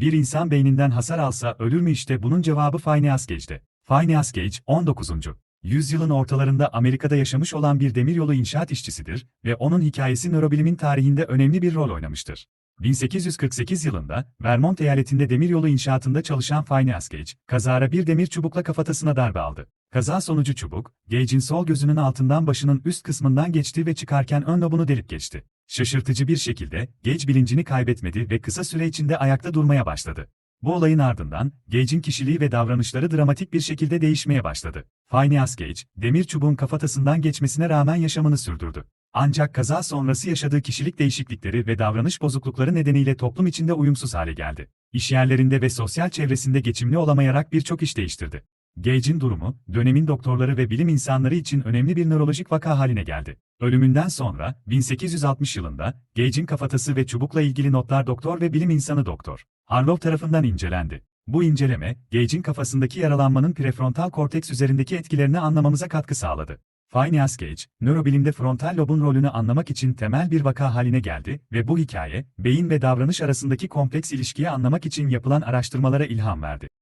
Bir insan beyninden hasar alsa ölür mü işte bunun cevabı Phineas Gage'de. Phineas Gage, 19. yüzyılın ortalarında Amerika'da yaşamış olan bir demiryolu inşaat işçisidir ve onun hikayesi nörobilimin tarihinde önemli bir rol oynamıştır. 1848 yılında Vermont eyaletinde demiryolu inşaatında çalışan Phineas Gage, kazara bir demir çubukla kafatasına darbe aldı. Kaza sonucu çubuk, Gage'in sol gözünün altından başının üst kısmından geçti ve çıkarken ön lobunu delip geçti. Şaşırtıcı bir şekilde Gage bilincini kaybetmedi ve kısa süre içinde ayakta durmaya başladı. Bu olayın ardından Gage'in kişiliği ve davranışları dramatik bir şekilde değişmeye başladı. Phineas Gage, demir çubuğun kafatasından geçmesine rağmen yaşamını sürdürdü. Ancak kaza sonrası yaşadığı kişilik değişiklikleri ve davranış bozuklukları nedeniyle toplum içinde uyumsuz hale geldi. İş yerlerinde ve sosyal çevresinde geçimli olamayarak birçok iş değiştirdi. Gage'in durumu, dönemin doktorları ve bilim insanları için önemli bir nörolojik vaka haline geldi. Ölümünden sonra, 1860 yılında, Gage'in kafatası ve çubukla ilgili notlar doktor ve bilim insanı doktor Harlow tarafından incelendi. Bu inceleme, Gage'in kafasındaki yaralanmanın prefrontal korteks üzerindeki etkilerini anlamamıza katkı sağladı. Phineas Gage, nörobilimde frontal lobun rolünü anlamak için temel bir vaka haline geldi ve bu hikaye, beyin ve davranış arasındaki kompleks ilişkiyi anlamak için yapılan araştırmalara ilham verdi.